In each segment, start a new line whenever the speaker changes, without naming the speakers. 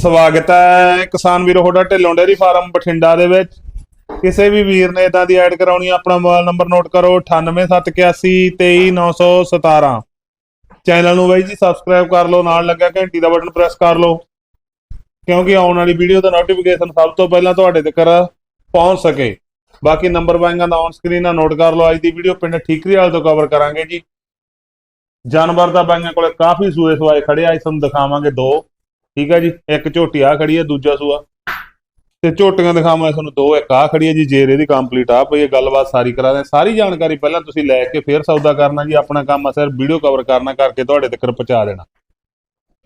ਸਵਾਗਤ ਹੈ ਕਿਸਾਨ ਵੀਰੋ ਹੋਡਾ ਢਿੱਲੋਂ ਡੇਅਰੀ ਫਾਰਮ ਬਠਿੰਡਾ ਦੇ ਵਿੱਚ। ਕਿਸੇ ਵੀ ਵੀਰ ਨੇ ਇਦਾਂ ਦੀ ਐਡ ਕਰਾਉਣੀ ਆਪਣਾ ਮੋਬਾਈਲ ਨੰਬਰ ਨੋਟ ਕਰੋ 9871823917 ਚੈਨਲ ਨੂੰ ਬਾਈ ਜੀ ਸਬਸਕ੍ਰਾਈਬ ਕਰ ਲਓ, ਨਾਲ ਲੱਗਿਆ ਘੰਟੀ ਦਾ ਬਟਨ ਪ੍ਰੈਸ ਕਰ ਲਓ, ਕਿਉਂਕਿ ਆਉਣ ਵਾਲੀ ਵੀਡੀਓ ਦਾ ਨੋਟੀਫਿਕੇਸ਼ਨ ਸਭ ਤੋਂ ਪਹਿਲਾਂ ਤੁਹਾਡੇ ਤੱਕ ਪਹੁੰਚ ਸਕੇ। ਬਾਕੀ ਨੰਬਰ ਬਾਈਆਂ ਦਾ ਔਨ ਸਕਰੀਨ ਆ ਨੋਟ ਕਰ ਲਓ, ਅੱਜ ਦੀ ਵੀਡੀਓ ਪਿੰਡ ਠੀਕਰੀ ਵਾਲੇ ਤੋਂ ਕਵਰ ਕਰਾਂਗੇ ਜੀ। ਜਾਨਵਰ ਦਾ ਬਾਈਆਂ ਕੋਲੇ ਕਾਫੀ ਸੂਏ ਸਵਾਏ ਖੜੇ ਆ, ਅੱਜ ਤੁਹਾਨੂੰ ਦਿਖਾਵਾਂਗੇ ਦੋ। ਠੀਕ ਹੈ ਜੀ ਇੱਕ ਝੋਟੀ ਆ ਖੜੀ ਹੈ ਦੂਜਾ ਸੂਆ। ਤੇ ਝੋਟੀਆਂ ਦਿਖਾਵਾਂਗੇ ਤੁਹਾਨੂੰ ਦੋ ਇੱਕ ਆ ਖੜੀ ਹੈ ਜੀ ਜੇਰ ਇਹਦੀ ਕੰਪਲੀਟ ਆ ਪਈ ਹੈ ਗੱਲਬਾਤ ਸਾਰੀ ਕਰਾ ਦੇ ਸਾਰੀ ਜਾਣਕਾਰੀ ਪਹਿਲਾਂ ਤੁਸੀਂ ਲੈ ਕੇ ਫਿਰ ਸੌਦਾ ਕਰਨਾ ਜੀ ਆਪਣਾ ਕੰਮ ਆ ਸਿਰ ਵੀਡੀਓ ਕਵਰ ਕਰਨਾ ਕਰਕੇ ਤੁਹਾਡੇ ਤੱਕ ਪਹੁੰਚਾ ਦੇਣਾ।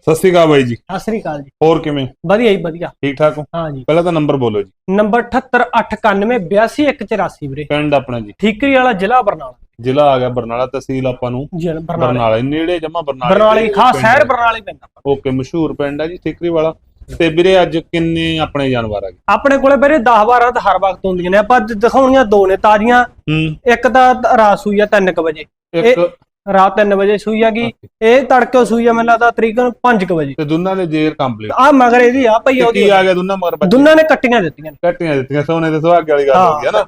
ਸਤਿ ਸ਼੍ਰੀ ਅਕਾਲ ਬਾਈ ਜੀ।
ਸਤਿ ਸ੍ਰੀ ਅਕਾਲ ਜੀ।
ਹੋਰ ਕਿਵੇਂ?
ਵਧੀਆ ਜੀ ਵਧੀਆ।
ਠੀਕ ਠਾਕ ਹੋ?
ਹਾਂ ਜੀ।
ਪਹਿਲਾਂ ਤਾਂ ਨੰਬਰ ਬੋਲੋ ਜੀ।
ਨੰਬਰ 7891982184 ਵੀਰੇ।
ਪਿੰਡ ਆਪਣਾ ਜੀ।
ਠੀਕਰੀ ਵਾਲਾ ਜ਼ਿਲ੍ਹਾ ਬਰਨਾਲਾ।
ਜ਼ਿਲ੍ਹਾ ਆ ਗਿਆ ਬਰਨਾਲਾ ਤਹਿਸੀਲ ਆਪਾਂ ਨੂੰ।
ਜ਼ਿਲ੍ਹਾ ਬਰਨਾਲਾ।
ਬਰਨਾਲਾ ਨੇੜੇ ਜਮਾ ਬਰਨਾਲਾ
ਬਰਨਾਲੇ ਖਾਸ ਸ਼ਹਿਰ ਬਰਨਾਲੇ ਪੈਂਦਾ
ਓਕੇ ਮਸ਼ਹੂਰ ਪਿੰਡ ਆ ਜੀ ਠਿਕਰੀ ਵਾਲਾ ਤੇ ਵੀਰੇ ਅੱਜ ਕਿੰਨੇ ਆਪਣੇ ਜਾਨਵਰ ਆ ਗਏ
ਆਪਣੇ ਕੋਲੇ ਵੀਰੇ 10 12 ਤਾਂ ਹਰ ਵਕਤ ਹੁੰਦੀਆਂ ਨੇ। ਆਪਾਂ ਅੱਜ ਦਿਖਾਉਣੀਆਂ ਦੋ ਨੇ ਤਾਜ਼ੀਆਂ।
ਹੂੰ।
ਇੱਕ ਤਾਂ ਰਾਤ ਸੂਈ ਆ 3 ਵਜੇ।
ਇੱਕ
ਰਾਤ 3 ਵਜੇ ਸੂਈ ਹੈਗੀ ਇਹ ਤੜਕੇ ਸੂਈ ਆ ਮੈਨੂੰ ਲੱਗਦਾ ਤਰੀਕਨ 5 ਵਜੇ।
ਤੇ ਦੋਨਾਂ ਦੇ ਜੇਰ ਕੰਪਲੀਟ।
ਆ ਮਗਰ ਇਹਦੀ ਆ ਭਈ
ਕੀ
ਉਹਦੀ
ਆ ਗਿਆ ਦੋਨਾਂ ਮਗਰ ਬੱਚੇ?
ਦੋਨਾਂ ਨੇ ਕੱਟੀਆਂ ਦਿੱਤੀਆਂ ਨੇ।
ਕੱਟੀਆਂ ਦਿੱਤੀਆਂ ਸੋਨੇ ਦੇ ਸੁਹਾਗੇ ਵਾਲੀ ਗੱਲ ਹੋ ਗਈ ਹੈ ਨਾ?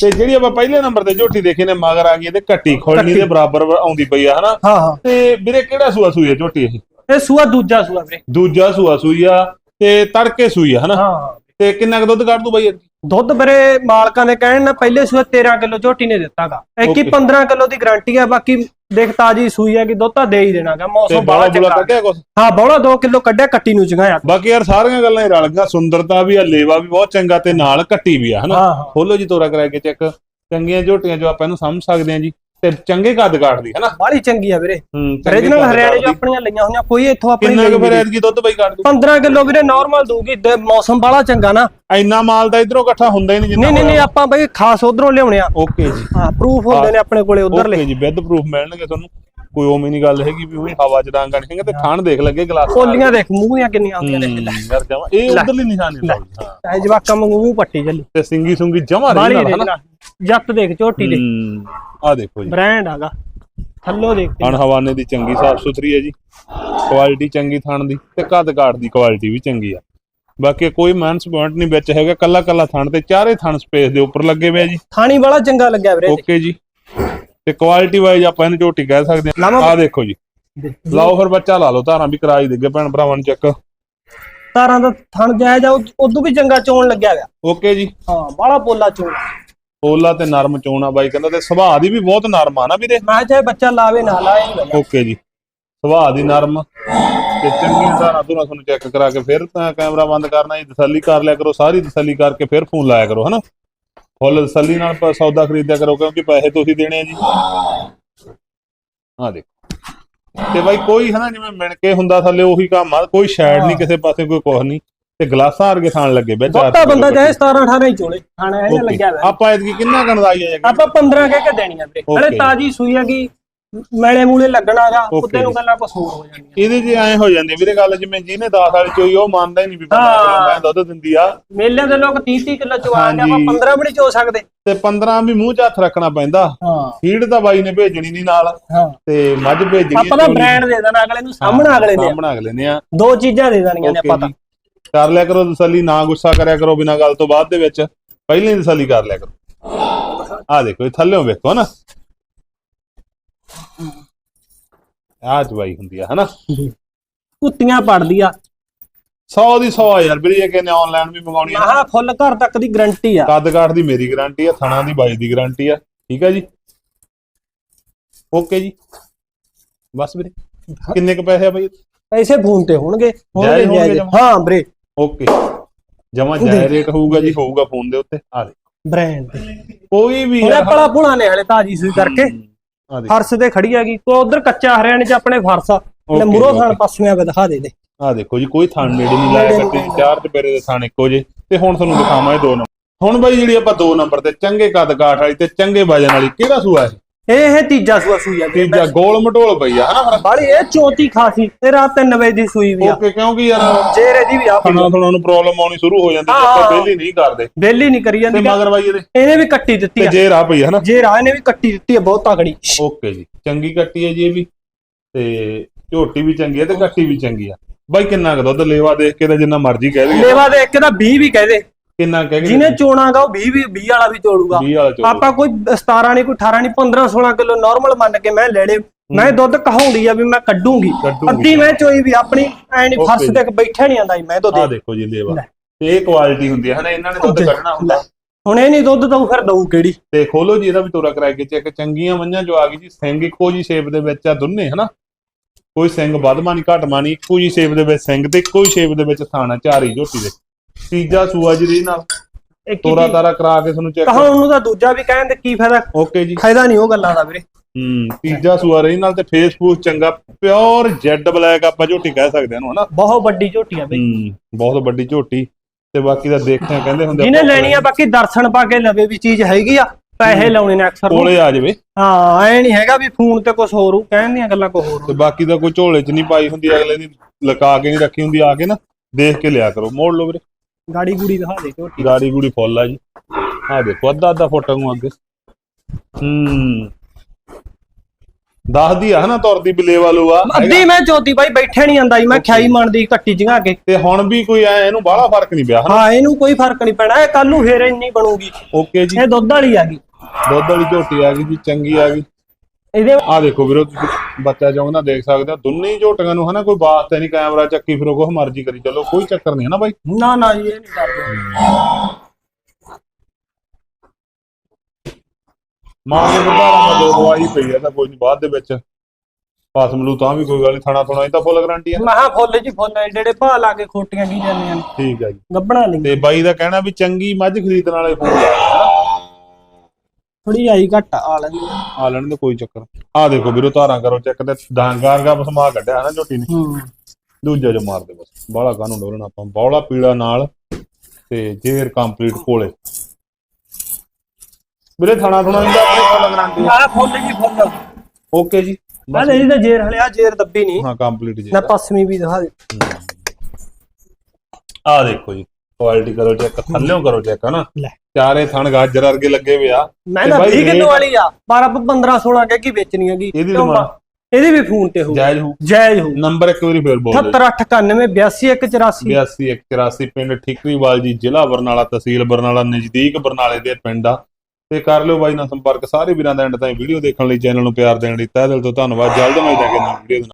ਤੇ ਜਿਹੜੀ ਆਪਾਂ ਪਹਿਲੇ ਨੰਬਰ ਤੇ ਝੋਟੀ ਦੇਖੀ ਨੇ ਮਗਰ ਆ ਗਈ ਇਹਦੇ ਕੱਟੀ ਖੋਲਣੀ ਦੇ ਬਰਾਬਰ ਆਉਂਦੀ ਪਈ ਆ ਹਨਾ?
ਹਾਂ ਹਾਂ।
ਤੇ ਵੀਰੇ ਕਿਹੜਾ ਸੂਆ ਸੂਈ ਝੋਟੀ ਇਹ?
ਇਹ ਸੂਆ ਦੂਜਾ ਸੂਆ ਵੀਰੇ।
ਦੂਜਾ ਸੂਆ ਸੂਈ ਆ ਤੇ ਤੜਕੇ ਸੂਈ ਆ ਹਨਾ?
ਹਾਂ।
ਤੇ ਕਿੰਨਾ ਕੁ ਦੁੱਧ ਕੱਢ ਦੂ ਬਾਈ
ਦੁੱਧ ਵੀਰੇ ਮਾਲਕਾਂ ਦੇ ਕਹਿਣ ਨਾਲ ਪਹਿਲੇ ਸੂਏ 13 ਕਿਲੋ ਝੋਟੀ ਨੇ ਦਿੱਤਾਗਾ। ਇੱਕ ਹੀ
Okay.
15 ਕਿਲੋ ਦੀ ਗਾਰੰਟੀ ਹੈ ਬਾਕੀ ਦੇਖ ਤਾਜੀ ਸੂਈ ਹੈ ਕਿ ਦੁੱਧ ਤਾਂ ਦੇ ਹੀ ਦੇਣਾਗਾ
ਤੇ
ਮੌਸਮ
ਬਾਲਾ
ਚੰਗਾ।
ਕੱਢਿਆ ਕੁਛ?
ਹਾਂ ਬੋਲਾ 2 ਕਿਲੋ ਕੱਢਿਆ ਕੱਟੀ ਨੂੰ ਚੰਗਾਇਆ
ਬਾਕੀ ਯਾਰ ਸਾਰੀਆਂ ਗੱਲਾਂ ਹੀ ਰਲ ਗਈਆਂ ਸੁੰਦਰਤਾ ਵੀ ਆ ਲੇਵਾ ਵੀ ਬਹੁਤ ਚੰਗਾ ਤੇ ਨਾਲ ਕੱਟੀ ਵੀ ਆ ਹਨਾ?
ਹਾਂ ਹਾਂ।
ਖੋਲੋ ਜੀ ਤੋਰਾ ਕਰਾ ਕੇ ਚੈੱਕ। ਚੰਗੀਆਂ ਝੋਟੀਆਂ ਜੋ ਆਪਾਂ ਇਹਨੂੰ ਸਮਝ ਸਕਦੇ ਆ ਜੀ। ਤੇ ਚੰਗੇ ਕੱਦ ਕਾਟਦੀ ਹਨਾ
ਬਾਲੀ ਚੰਗੀ ਆ ਵੀਰੇ।
ਹੂੰ ਚੰਗੇ
ਰੀਜਨਲ
ਕੱਦ
ਹਰਿਆਣੇ ਚ। ਆਪਣੀਆਂ ਲਈਆਂ ਹੋਈਆਂ ਕੋਈ ਇੱਥੋਂ ਆਪਣੀ
ਕਿੰਨਾ ਕੁ
ਲਈ
ਫਿਰ
ਨਹੀਂ।
ਐਤਕੀ ਦੁੱਧ ਬਾਈ ਕੱਢ ਦੂ?
15 ਕਿਲੋ ਵੀਰੇ ਨਾਰਮਲ ਦੂਗੀ ਤੇ ਮੌਸਮ ਬੜਾ ਚੰਗਾ ਨਾ।
ਇੰਨਾ ਮਾਲ ਤਾਂ ਇਧਰੋਂ ਇਕੱਠਾ ਹੁੰਦਾ ਹੀ ਨਹੀਂ
ਨਹੀਂ ਨਹੀਂ ਨਹੀਂ ਆਪਾਂ ਬਈ ਖਾਸ ਉਧਰੋਂ ਲਿਆਉਣੇ ਆ।
ਓਕੇ ਜੀ।
ਹਾਂ ਪ੍ਰੂਫ ਹੁੰਦੇ ਨੇ ਆਪਣੇ ਕੋਲੇ ਉਧਰ
ਓਕੇ ਜੀ ਵਿਦ ਪ੍ਰੂਫ ਮਿਲਣਗੇ ਤੁਹਾਨੂੰ। ਕੋਈ ਓਵੇਂ ਨਹੀਂ ਗੱਲ ਹੈਗੀ ਵੀ ਉਹੀ ਹਵਾ ਚ ਡਾਂਗਾ ਨਹੀਂ ਹੈਗਾ ਤੇ ਥਾਣ ਦੇਖ ਲੱਗੇ ਗਲਾਸ
ਕੋਲੀਆਂ ਦੇਖ ਮੂੰਹੀਆਂ ਕਿੰਨੀਆਂ ਆਉਂਦੀਆਂ ਨੇ
ਯਾਰ ਜਮਾ ਇਹ ਉਧਰਲੀ ਨਿਸ਼ਾਨੀ ਲਾਉਂਦੀ ਹਾਂ।
ਐ ਜਵਾਕਾਂ ਵਾਂਗੂ ਮੂੰਹ ਪੱਟੀ ਚੱਲੀ।
ਤੇ ਸਿੰਗੀ ਸੁੰਗੀ ਜਮਾ ਰਹੀ ਨਾਲ
ਜੱਟ ਦੇਖ ਝੋਟੀ ਦੇ
ਆ ਦੇਖੋ ਜੀ।
ਬ੍ਰਾਂਡ ਹੈਗਾ। ਥੱਲੋ ਦੇਖ।
ਹਣ ਹਵਾਨੇ ਦੀ ਚੰਗੀ ਸਾਫ਼ ਸੁਥਰੀ ਹੈ ਜੀ। ਕੁਆਲਿਟੀ ਚੰਗੀ ਥਣ ਦੀ ਤੇ ਕੱਦ ਕਾਠ ਦੀ ਕੁਆਲਿਟੀ ਵੀ ਚੰਗੀ ਆ। ਬਾਕੀ ਕੋਈ ਮਾਨਸ ਪੁਆਇੰਟ ਨਹੀਂ ਵਿੱਚ ਹੈਗਾ ਕੱਲਾ ਕੱਲਾ ਥਣ ਤੇ ਚਾਰੇ ਥਣ ਸਪੇਸ ਦੇ ਉੱਪਰ ਲੱਗੇ ਹੋਏ ਆ ਜੀ।
ਥਾਣੀ ਬੜਾ ਚੰਗਾ ਲੱਗਿਆ ਵੀਰੇ
ਓਕੇ ਜੀ। ਤੇ ਕੁਆਲਿਟੀ ਵਾਈਜ਼ ਆਪਾਂ ਇਹਨੂੰ ਝੋਟੀ ਕਹਿ ਸਕਦੇ ਆ
ਲਾਵਾਂ
ਆ ਦੇਖੋ ਜੀ। ਲਾਓ ਫਿਰ ਬੱਚਾ ਲਾ ਲਓ ਧਾਰਾਂ ਵੀ ਕਰਾਈ ਦੇਗੇ ਭੈਣ ਭਰਾਵਾਂ ਨੂੰ ਚੈੱਕ
ਤਾਰਾਂ ਦਾ ਥਣ ਜਾਇ ਜਾ ਉਦੋਂ ਵੀ ਚੰਗਾ ਚੋਣ ਲੱਗਿਆ ਹੋਇਆ
ਓਕੇ ਜੀ।
ਹਾਂ ਬੜਾ ਪੋਲਾ ਚੋਣ।
ਪੋਲਾ ਤੇ ਨਰਮ ਚੋਣਾ ਬਾਈ ਕਹਿੰਦਾ ਤੇ ਸੁਭਾਅ ਦੀ ਵੀ ਬਹੁਤ ਨਰਮ ਆ ਨਾ ਵੀਰੇ।
ਮੈਂ ਚਾਹੇ ਬੱਚਾ ਲਾਵੇ ਨਾ ਨਹੀਂ ਗੱਲ।
ਓਕੇ ਜੀ। ਸੁਭਾਅ ਦੀ ਨਰਮ। ਤੇ ਚੰਗੀਆਂ ਧਾਰਾਂ ਤੋਂ ਤੁਹਾਨੂੰ ਚੈੱਕ ਕਰਾ ਕੇ ਫਿਰ ਤਾਂ ਕੈਮਰਾ ਬੰਦ ਕਰਨਾ ਜੀ। ਤਸੱਲੀ ਕਰ ਲਿਆ ਕਰੋ ਸਾਰੀ ਤਸੱਲੀ ਕਰਕੇ ਫਿਰ ਫੋਨ ਲਾਇਆ ਕਰੋ ਹਨਾ? ਫੁੱਲ ਤਸੱਲੀ ਨਾਲ ਪ- ਸੌਦਾ ਖਰੀਦਿਆ ਕਰੋ ਕਿਉਂਕਿ ਪੈਸੇ ਤੁਸੀਂ ਦੇਣੇ ਆ ਜੀ। ਆ ਦੇਖੋ। ਤੇ ਬਾਈ ਕੋਈ ਹਨਾ ਜਿਵੇਂ ਮਿਣ ਕੇ ਹੁੰਦਾ ਥੱਲੇ ਉਹੀ ਕੰਮ ਆ ਕੋਈ ਸ਼ੈਡ ਨਹੀਂ ਕਿਸੇ ਪਾਸੇ ਕੋਈ ਕੁਝ ਨਹੀਂ। ਤੇ ਗਲਾਸਾਂ ਵਰਗੇ ਥਾਣ ਲੱਗੇ ਵਿੱਚ
ਬਹੁਤਾ ਬੰਦਾ ਚਾਹੇ 17 18 ਹੀ ਚੋਲੇ ਖਾਣਾ ਇਹ. ਲੱਗਿਆ ਹੋਇਆ।
ਆਪਾਂ ਇਤਕੀ ਕਿੰਨਾ ਕਣਦਾਈ ਆ ਜੀ
ਆਪਾਂ 15 ਕਹਿ ਕੇ ਦੇਣੀ ਆ ਵੀਰੇ।
Okay.
ਹਲੇ ਤਾਜੀ ਸੂਈ ਹੈਗੀ ਮੈਲੇ ਮੂਲੇ ਲੱਗਣਾਗਾ
Okay.
ਉੱਤੇ ਨੂੰ ਗੱਲਾਂ ਕੋ ਸੂਰ ਹੋ ਜਾਂਦੀਆਂ।
ਇਹਦੇ 'ਚ ਐ ਹੋ ਜਾਂਦੀ ਵੀਰੇ ਗੱਲ ਜਿਵੇਂ ਜਿਹਨੇ 10 ਵਾਲੀ ਚੋਈ ਉਹ ਮੰਨਦਾ ਹੀ ਨਹੀਂ ਵੀ
ਹਾਂ।
ਮੈਂ ਦੁੱਧ ਦਿੰਦੀ ਆ।
ਮੇਲਿਆਂ ਦੇ ਲੋਕ 30 30 ਕਿਲੋ ਚਵਾ ਕੇ ਆਪਾਂ
ਹਾਂਜੀ।
15 ਵੀ ਨਹੀਂ ਚੋ ਸਕਦੇ।
ਤੇ 15 ਵੀ ਮੂੰਹ 'ਚ ਹੱਥ ਰੱਖਣਾ ਪੈਂਦਾ।
ਹਾਂ।
ਫੀਡ ਤਾਂ ਬਾਈ ਨੇ ਭੇਜਣੀ ਨਹੀਂ ਨਾਲ।
ਹਾਂ।
ਤੇ ਮੱਝ ਭੇਜਣੀ
ਆਪਾਂ ਤਾਂ ਬ੍ਰਾਂਡ ਦੇ ਦੇਣਾ ਅਗਲੇ ਨੂੰ ਸਾਹਮਣਾ ਅਗਲੇ ਨੇ।
ਸਾਹਮਣਾ ਅਗਲੇ ਨੇ ਆ।
ਦੋ ਚੀਜ਼ਾਂ ਦੇ ਦੇਣੀਆਂ ਨੇ
Okay
ਆਪਾਂ ਤਾਂ।
ਜੀ। ਕਰ ਲਿਆ ਕਰੋ ਤਸੱਲੀ ਨਾ ਗੁੱਸਾ ਕਰਿਆ ਕਰੋ ਬਿਨਾਂ ਗੱਲ ਤੋਂ ਬਾਅਦ ਦੇ ਵਿੱਚ। ਪਹਿਲਾਂ ਹੀ ਤਸੱਲੀ ਕਰ ਲਿਆ ਕਰੋ। ਆ ਦੇਖੋ ਇਹ ਥੱਲੇੋਂ ਵੇਖੋ ਨਾ ਆ ਜਵਾਈ ਹੁੰਦੀ ਆ ਹਨਾ?
ਕੁੱਤੀਆਂ ਪੜਦੀ ਆ।
100 ਦੀ 100 ਆ ਯਾਰ ਵੀਰੇ ਇਹ ਕਹਿੰਦੇ ਆਨਲਾਈਨ ਵੀ ਮੰਗਾਉਣੀ ਆ।
ਆਹ ਫੁੱਲ ਘਰ ਤੱਕ ਦੀ ਗਰੰਟੀ ਆ।
ਕੱਦ ਕਾਠ ਦੀ ਮੇਰੀ ਗਾਰੰਟੀ ਆ ਥਣਾ ਦੀ ਬਾਈ ਦੀ ਗਾਰੰਟੀ ਆ ਠੀਕ ਆ ਜੀ? ਓਕੇ ਜੀ। ਬਸ ਵੀਰੇ ਕਿੰਨੇ ਕ ਪੈਸੇ ਆ ਬਾਈ?
ਪੈਸੇ ਫੋਨ ਤੇ ਹੋਣਗੇ। ਹੋਣਗੇ
ਜਾਇਜ਼
ਜਾਇਜ਼। ਹਾਂ ਵੀਰੇ।
ਓਕੇ ਜਮਾ ਜਾਇ ਰੇਟ ਹੋਊਗਾ ਜੀ ਹੋਊਗਾ ਫੋਨ ਦੇ ਉੱਤੇ। ਆ ਦੇ
ਬ੍ਰਾਂਡ
ਕੋਈ ਵੀ ਆ।
ਪਲਾ ਪੁਲਾ ਨੇ ਹਲੇ ਤਾਜੀ ਸੂਈ ਕਰਕੇ। ਫਰਸ਼ ਤੇ ਖੜੀ ਹੈਗੀ ਕੋ ਉਧਰ ਕੱਚਾ ਹਰਿਆਣੇ ਚ ਆਪਣੇ ਫਰਸ਼ ਆ ਤੇ ਮੁਰੋ ਥਾਣ. ਪਾਸਿਆਂ ਵੇ ਦਿਖਾ ਦੇ ਦੇ।
ਆ ਦੇਖੋ ਜੀ ਕੋਈ ਥਣ ਨੇੜੇ ਨਹੀਂ ਲਾਇਆ
ਨਹੀਂ।
ਚਾਰ ਤੇ ਪੇਰੇ ਦੇ ਥਣ ਇੱਕੋ ਜੇ ਤੇ ਹੁਣ ਤੁਹਾਨੂੰ ਦਿਖਾਵਾਂ ਇਹ ਦੋ ਨੰਬਰ। ਹੁਣ ਬਾਈ ਜਿਹੜੀ ਆਪਾਂ ਦੋ ਨੰਬਰ ਤੇ ਚੰਗੇ ਕੱਦ ਕਾਠ ਵਾਲੀ ਤੇ ਚੰਗੇ ਵਜਨ ਵਾਲੀ ਕਿਹੜਾ ਸੂਆ ਹੈ
ਇਹ ਤੀਜਾ ਸੂਆ ਸੂਈ ਆ
ਤੀਜਾ ਗੋਲ ਮਟੋਲ ਪਈ ਆ ਹਨਾ?
ਬਾਲੀ ਇਹ ਚੌਥੀ ਖਾਸੀ ਤੇ ਰਾਤ 3 ਵਜੇ ਦੀ ਸੂਈ ਵੀ ਆ।
ਓਕੇ ਕਿਉਂਕਿ ਯਾਰ
ਜੇਰੇ ਦੀ ਵੀ ਆ
ਥਣਾ ਥਣਾ ਨੂੰ ਪ੍ਰੋਬਲਮ ਆਉਣੀ ਸ਼ੁਰੂ ਹੋ ਜਾਂਦੀ
ਹਾਂ।
ਆਪਾਂ ਬੇਲੀ ਨਹੀਂ ਕਰਦੇ।
ਬੇਲੀ ਨਹੀਂ ਕਰੀ
ਤੇ
ਜਾਂਦੀ
ਮਗਰ ਬਾਈ ਇਹਦੇ।
ਇਹਨੇ ਵੀ ਕੱਟੀ ਦਿੱਤੀ
ਤੇ
ਆ।
ਜੇ ਰਾਹ ਪਈ ਹੈ ਨਾ
ਜੇ ਰਾਹ ਨੇ ਵੀ ਕੱਟੀ ਦਿੱਤੀ ਆ ਬਹੁਤ ਤਕੜੀ
ਓਕੇ ਜੀ ਚੰਗੀ ਕੱਟੀ ਹੈ ਜੀ ਇਹ ਵੀ। ਤੇ ਝੋਟੀ ਵੀ ਚੰਗੀ ਹੈ ਤੇ ਕੱਟੀ ਵੀ ਚੰਗੀ ਆ। ਬਾਈ ਕਿੰਨਾ ਕੁ ਦੁੱਧ ਲੇਵਾ ਦੇਖ ਕੇ ਤਾਂ ਜਿੰਨਾ ਮਰਜ਼ੀ ਕਹਿ ਦੇ
ਲੇਵਾ ਦੇ ਇੱਕ ਦਾ 20 ਵੀ ਕਹਦੇ
ਕਿੰਨਾ ਕਹਿ ਗਏ
ਜਿਹਨੇ ਚੋਣਾਗਾ ਉਹ 20 ਵੀ 20 ਵਾਲਾ ਵੀ ਤੋੜੂਗਾ।
20 ਵਾਲਾ ਚੋਲੋ
ਆਪਾਂ ਕੋਈ 17 ਨਹੀਂ ਕੋਈ 18 ਨਹੀਂ 15 16 ਕਿਲੋ ਨਾਰਮਲ ਮੰਨ ਕੇ ਮੈਂ ਲੈ ਲੇ ਮੈਂ ਦੁੱਧ ਕਹਾਉਂਦੀ ਆ ਵੀ ਮੈਂ ਕੱਢੂਗੀ। ਅੱਧੀ ਮੈਂ ਚੋਈ ਵੀ ਆਪਣੀ ਐ ਨਹੀਂ ਫਰਸ਼। ਤੇ ਬੈਠਾ ਨਹੀਂ ਆਂਦਾ ਮੈਂ ਦੁੱਧ
ਆ ਦੇਖੋ ਜੀ ਲੇਵਾ। ਤੇ ਇਹ ਕੁਆਲਿਟੀ ਹੁੰਦੀ ਹੈ ਹਨਾ ਇਹਨਾਂ ਨੇ ਦੁੱਧ। ਕੱਢਣਾ ਹੁੰਦਾ।
ਹੁਣ ਇਹ ਨਹੀਂ ਦੁੱਧ ਦਊ ਫਿਰ ਦਊ ਕਿਹੜੀ।
ਤੇ ਖੋਲੋ ਜੀ ਇਹਦਾ ਵੀ ਤੋਰਾ ਕਰਾ ਕੇ ਚੈੱਕ ਚੰਗੀਆਂ ਮੰਝਾਂ ਜੋ ਆ ਗਈ ਜੀ ਸਿੰਘ ਇੱਕੋ ਜੀ ਸ਼ੇਪ ਦੇ ਵਿੱਚ ਆ ਦੋਨੇ ਹਨਾ। ਕੋਈ ਸਿੰਘ ਵੱਧਮਾ ਨਹੀਂ ਘਟਮਾ ਨਹੀਂ ਇੱਕੋ ਜੀ ਸ਼ੇਪ ਦੇ ਵਿੱਚ ਸਿੰਘ ਤੇ ਇੱਕੋ ਹੀ ਸ਼ੇਪ ਦੇ ਵਿੱਚ ਥਾਣਾ ਝਾਰੀ ਝੋਟੀ ਦੇ। ਤੀਜਾ ਸੂਆ ਜੀ ਦੇ ਨਾਲ।
ਇੱਕ
ਤੋਰਾ ਤਾਰਾ ਕਰਾ ਕੇ ਤੁਹਾਨੂੰ ਚੈੱਕ
ਕਹਾਂ ਉਹਨੂੰ ਤਾਂ ਦੂਜਾ ਵੀ ਕਹਿਣ ਤੇ ਕੀ ਫਾਇਦਾ?
ਓਕੇ ਜੀ।
ਫਾਇਦਾ ਨਹੀਂ ਉਹ ਗੱਲਾਂ ਦਾ ਵੀਰੇ।
ਹੂੰ ਤੀਜਾ ਸੂਆ ਰਹੀ ਨਾਲ ਤੇ ਫੇਸਬੁੱਕ ਚੰਗਾ ਪਿਓਰ ਜੈਡ ਬਲੈਕ ਆਪਾਂ ਝੋਟੀ ਕਹਿ ਸਕਦੇ ਹਾਂ ਇਹਨੂੰ ਹਨਾ?
ਬਹੁਤ ਵੱਡੀ ਝੋਟੀ ਆ ਬਈ।
ਹੂੰ ਬਹੁਤ ਵੱਡੀ ਝੋਟੀ। ਤੇ ਬਾਕੀ ਦਾ ਦੇਖਿਆ ਕਹਿੰਦੇ ਹੁੰਦੇ
ਜਿਹਨੇ ਲੈਣੀ ਆ ਬਾਕੀ ਦਰਸ਼ਨ ਪਾ ਕੇ ਲਵੇ ਵੀ ਚੀਜ਼ ਹੈਗੀ ਆ ਪੈਸੇ ਲਾਉਣੇ ਨੇ ਅਕਸਰ।
ਕੋਲੇ ਆ ਜਾਵੇ।
ਹਾਂ ਐ ਨਹੀਂ ਹੈਗਾ ਵੀ ਫੋਨ ਤੇ ਕੁਝ ਹੋਰ ਹੋ ਕਹਿਣ ਦੀਆਂ ਗੱਲਾਂ ਕੋ ਹੋਰ।
ਤੇ ਬਾਕੀ ਦਾ ਕੋਈ ਝੋਲੇ 'ਚ ਨਹੀਂ ਪਾਈ ਹੁੰਦੀ ਅਗਲੇ ਦੀ ਲਗਾ ਕੇ ਨਹੀਂ ਰੱਖੀ ਹੁੰਦੀ ਆ ਕੇ ਨਾ ਦੇਖ ਕੇ ਲਿਆ ਕਰੋ। ਮੋੜ ਲਓ ਵੀਰੇ।
ਗਾੜੀ ਗੂੜੀ ਦਿਖਾ ਦੇ ਝੋਟੀ।
ਗਾੜੀ ਗੂੜੀ ਫੁੱਲ ਆ ਜੀ। ਆ ਦੇਖੋ ਅੱਧਾ ਅੱਧਾ ਫੁੱਟ ਨੂੰ ਅੱਗੇ। ਹੂੰ। ਦੱਸਦੀ ਆ ਹਨਾ ਤੁਰਦੀ ਬਿਲੇ ਵਾਲੂ ਆ
ਅੱਧੀ ਮੈਂ ਚੋਤੀ ਬਾਈ ਬੈਠੇ ਨਹੀਂ ਆਂਦਾ ਜੀ ਮੈਂ ਖਾਈ ਮੰਨਦੀ ਕੱਟੀ ਜਿਹਾ ਕੇ
ਤੇ ਹੁਣ ਵੀ ਕੋਈ ਐ ਇਹਨੂੰ ਬਾਹਲਾ ਫ਼ਰਕ ਨਹੀਂ ਪਿਆ ਹਨਾ?
ਹਾਂ ਇਹਨੂੰ ਕੋਈ ਫ਼ਰਕ ਨਹੀਂ ਪੈਣਾ ਇਹ ਕੱਲ ਨੂੰ ਫੇਰ ਇੰਨੀ ਬਣੂਗੀ।
ਓਕੇ ਜੀ।
ਇਹ ਦੁੱਧ ਵਾਲੀ ਆ ਗਈ।
ਦੁੱਧ ਵਾਲੀ ਝੋਟੀ ਆ ਗਈ ਜੀ ਚੰਗੀ ਆ ਗਈ।
ਇਹਦੇ
ਆ ਦੇਖੋ ਵੀਰੋ ਤੁਸੀਂ ਬੱਚਾ ਚਾਹੁੰਦਾ ਦੇਖ ਸਕਦੇ ਹੋ ਦੋਨੇ ਹੀ ਝੋਟੀਆਂ ਨੂੰ ਹਨਾ ਕੋਈ ਬਾਤ ਨਹੀਂ ਕੈਮਰਾ ਚੱਕੀ ਫਿਰੋ ਕੋਈ ਮਰਜ਼ੀ ਕਰੀ ਚੱਲੋ ਕੋਈ ਚੱਕਰ ਨਹੀਂ ਹੈ ਨਾ ਬਾਈ?
ਨਾ ਨਾ ਜੀ ਇਹ ਨਹੀਂ ਕਰਦੇ।
ਮਾਂ ਦੇ ਮਾ ਦੋ ਦਵਾਈ ਪਈ ਆ ਤਾਂ ਕੋਈ ਨਹੀਂ ਬਾਅਦ ਦੇ ਵਿੱਚ। ਫਸਮ ਲੂ ਤਾਂ ਵੀ ਕੋਈ ਗੱਲ ਨਹੀਂ ਥਾਣਾ ਥੋਣਾ ਇਹ ਤਾਂ ਫੁੱਲ ਗਾਰੰਟੀ ਆ।
ਮਹਾ ਫੁੱਲ ਜੀ ਫੁੱਲ ਐਡੇ ਭਾਅ ਲਾ ਕੇ ਖੋਟੀਆਂ ਕੀ ਜਾਂਦੀਆਂ ਨੇ
ਠੀਕ ਆ ਜੀ।
ਗੱਬਣਾ ਨਹੀਂ
ਤੇ ਬਾਈ ਦਾ ਕਹਿਣਾ ਵੀ ਚੰਗੀ ਮੱਝ ਖਰੀਦਣ ਵਾਲੇ ਫੋਨ ਹਨਾ?
ਥੋੜੀ ਆਈ ਘੱਟ ਆ ਲੈਂਦੀ ਆ।
ਆ ਲੈਣ ਦੇ ਕੋਈ ਚੱਕਰ ਆ ਦੇਖੋ ਵੀਰੋ ਧਾਰਾਂ ਕਰੋ ਚੈੱਕ ਤੇ ਡਾਂਗਾਰ ਦਾ ਸਮਾ ਕੱਢਿਆ ਹਨਾ ਝੋਟੀ ਨੇ।
ਹੂੰ।
ਦੂਜਾ ਜੋ ਮਾਰ ਦੇ ਬਸ। ਬਾਹਲਾ ਕਾਨੂੰ ਡੋਲਣਾ ਆਪਾਂ। ਬੌਲਾ ਪੀੜਾ ਨਾਲ ਤੇ ਜੇਰ ਕੰਪਲੀਟ ਕੋਲੇ। ਵੀਰੇ ਥਾਣਾ ਥੁਣਾ ਇਹਦਾ ਆਪਣੇ ਕੋਲ ਗਾਰੰਟੀ
ਆ ਫੁੱਲ ਜੀ ਫੁੱਲ।
ਓਕੇ ਜੀ।
ਮੈਂ ਇਹਦੀ ਤਾਂ ਜੇਰ ਹਲਿਆ ਜੇਰ ਦੱਬੀ ਨਹੀਂ।
ਹਾਂ ਕੰਪਲੀਟ ਜੀ
ਨਾ ਪਸਮੀ ਵੀ ਦਿਖਾ ਦੇ।
ਆ ਦੇਖੋ ਜੀ ਕੁਆਲਿਟੀ ਕਰੋ ਚੈੱਕ ਥੱਲਿਓਂ ਕਰੋ ਚੈੱਕ ਹਨਾ?
ਲੈ।
ਚਾਰੇ ਥਣ ਗਾਜਰ ਵਰਗੇ ਲੱਗੇ ਹੋਏ ਆ।
ਮੈਂ
ਤੇ
ਤਾਂ
ਬਾਈ
20 ਕਿਲੋ
ਰੇਟ-
ਵਾਲੀ ਆ। ਪਰ ਆਪਾਂ 15 16 ਕਹਿ ਕੇ ਵੇਚਣੀ ਹੈਗੀ?
ਇਹਦੀ
ਕਿਉਂ
ਡਿਮਾਂਡ?
ਬਾ- ਇਹਦੀ ਵੀ ਫੋਨ ਤੇ ਹੋਊ।
ਜਾਇਜ਼ ਹੋ
ਜਾਇਜ਼ ਹੋਊ।
ਨੰਬਰ ਇੱਕ ਵਾਰੀ ਫੇਰ ਬੋਲ ਦਿਓ।
7891 82184
8284 ਪਿੰਡ ਠਿਕਰੀਵਾਲ ਜੀ ਜ਼ਿਲ੍ਹਾ ਬਰਨਾਲਾ ਤਹਿਸੀਲ ਬਰਨਾਲਾ ਨਜ਼ਦੀਕ ਬਰਨਾਲੇ ਦੇ ਪਿੰਡ ਆ। ਤੇ ਕਰ ਲਿਓ ਬਾਈ ਨਾਲ ਸੰਪਰਕ। ਸਾਰੇ ਵੀਰਾਂ ਦਾ ਐਂਡ ਤਾਈਂ ਵੀਡੀਓ ਦੇਖਣ ਲਈ ਚੈਨਲ ਨੂੰ ਪਿਆਰ ਦੇਣ ਲਈ ਤਹਿ ਦਿਲ ਤੋਂ ਧੰਨਵਾਦ। ਜਲਦ ਮਿਲ ਜਾਗੇ ਨਵੀਂ ਵੀਡੀਓ